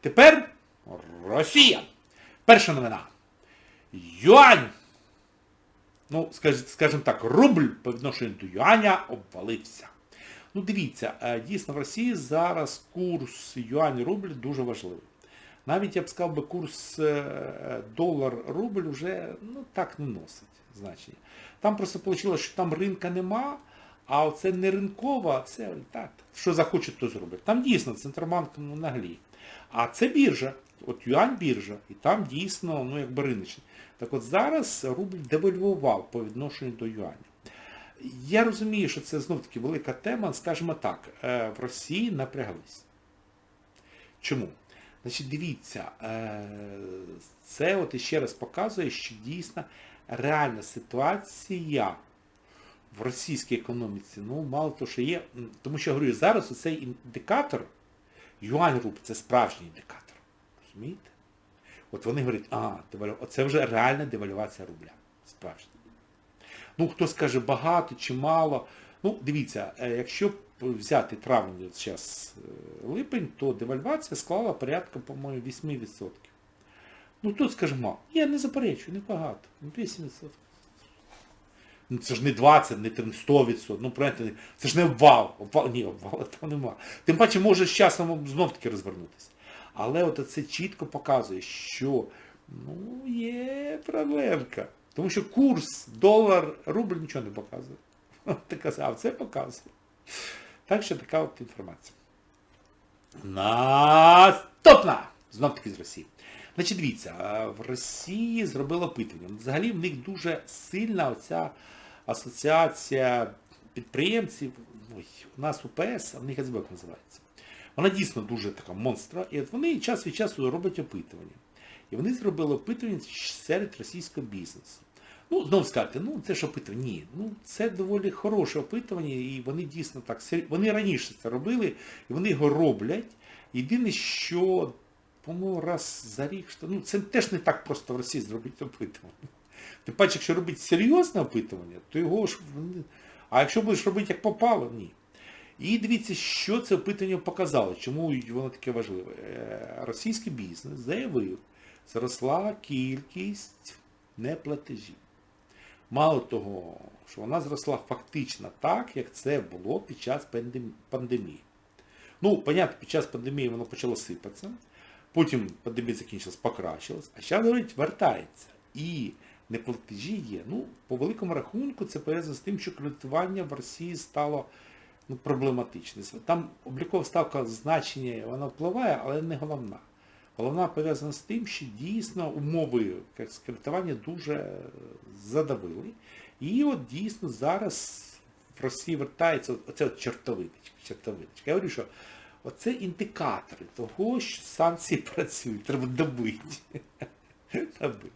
тепер Росія. Перша новина. Юань. Ну, скажімо так, рубль по відношенню до юаня обвалився. Ну, дивіться, е, дійсно в Росії зараз курс юань-рубль дуже важливий. Навіть я б сказав би, курс е, долар-рубль вже ну, так не носить значення. Там просто вийшло, що там ринка нема, а оце не ринкова, це так, що захочуть, то зроблять. Там дійсно Центробанк ну, нагліє. А це біржа, от юань біржа, і там дійсно, ну якби риночний. Так от зараз рубль девальвував по відношенню до юаня. Я розумію, що це знов таки велика тема, скажімо так, е, в Росії напряглись. Чому? Значить, дивіться, е, це от іще раз показує, що дійсно реальна ситуація в російській економіці, ну, мало того, що є, тому що я говорю, зараз оцей індикатор, юань рубль, це справжній індикатор. Розумієте? От вони говорять, а, девалю- оце вже реальна девальвація рубля. Справжня. Ну, хто скаже багато чи мало. Ну, дивіться, е, якщо взяти травень, зараз липень, то девальвація склала порядка, по-моєму, 8%. Ну, тут скаже мало. Я не заперечую, не багато. Ну, 8%. Ну, це ж не 20, не 100%. Ну, правильно, це ж не обвал. обвал ні, обвалу там нема. Тим паче може з часом знов таки розвернутися. Але от це чітко показує, що ну, є проблемка. Тому що курс долар, рубль нічого не показує. Ти казав, це показує. Так що така от інформація. Наступна! Знов таки з Росії. Значить, дивіться, е, в Росії зробили опитування. Взагалі в них дуже сильна оця асоціація підприємців. Ой, у нас УПС, а в них СБК називається. Вона дійсно дуже така монстра. І от вони час від часу роблять опитування. І вони зробили опитування серед російського бізнесу. Ну, знову скажете, ну це ж опитування. Ні, ну це доволі хороше опитування, і вони дійсно так Вони раніше це робили, і вони його роблять. Єдине, що, по-моєму, раз за рік, що, ну це теж не так просто в Росії зробити опитування. Тим паче, якщо робити серйозне опитування, то його ж. А якщо будеш робити як попало, ні. І дивіться, що це опитування показало, чому воно таке важливе. Е, Російський бізнес заявив, зросла кількість неплатежів. Мало того, що вона зросла фактично так, як це було під час пандемії. Ну, понятно, під час пандемії воно почало сипатися, потім пандемія закінчилась, покращилась, а зараз, говорить, вертається. І неплатежі є. Ну, по великому рахунку це пов'язано з тим, що кредитування в Росії стало ну, проблематичне. Там облікова ставка значення, вона впливає, але не головна. Головна пов'язана з тим, що дійсно умови кредитування дуже задавили. І от дійсно зараз в Росії вертається оця от чертовиночка. чертовиночка. Я говорю, що оце індикатори того, що санкції працюють, треба добити. добити.